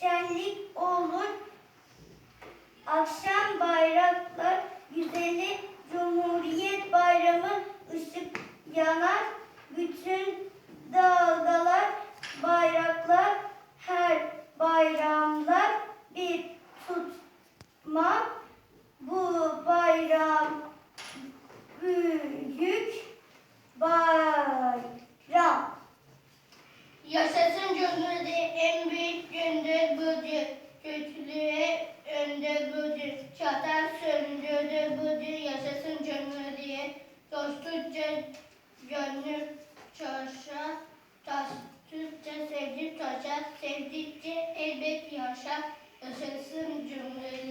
şenlik olur. Akşam bayraklar güzeli Cumhuriyet bayramı ışık yanar. Bütün dalgalar bayraklar her bayramlar bir tutma. Bu bayram büyük bayram. Yaşasın Cumhuriyet en büyük. Kötülüğe önde budur. Çatar söndürdü budur. Yaşasın Cumhuriyet. Dostlukça gönlüm coşar. Dostlukça sevdim coşar. Sevdikçe elbet yaşar. Yaşasın Cumhuriyet.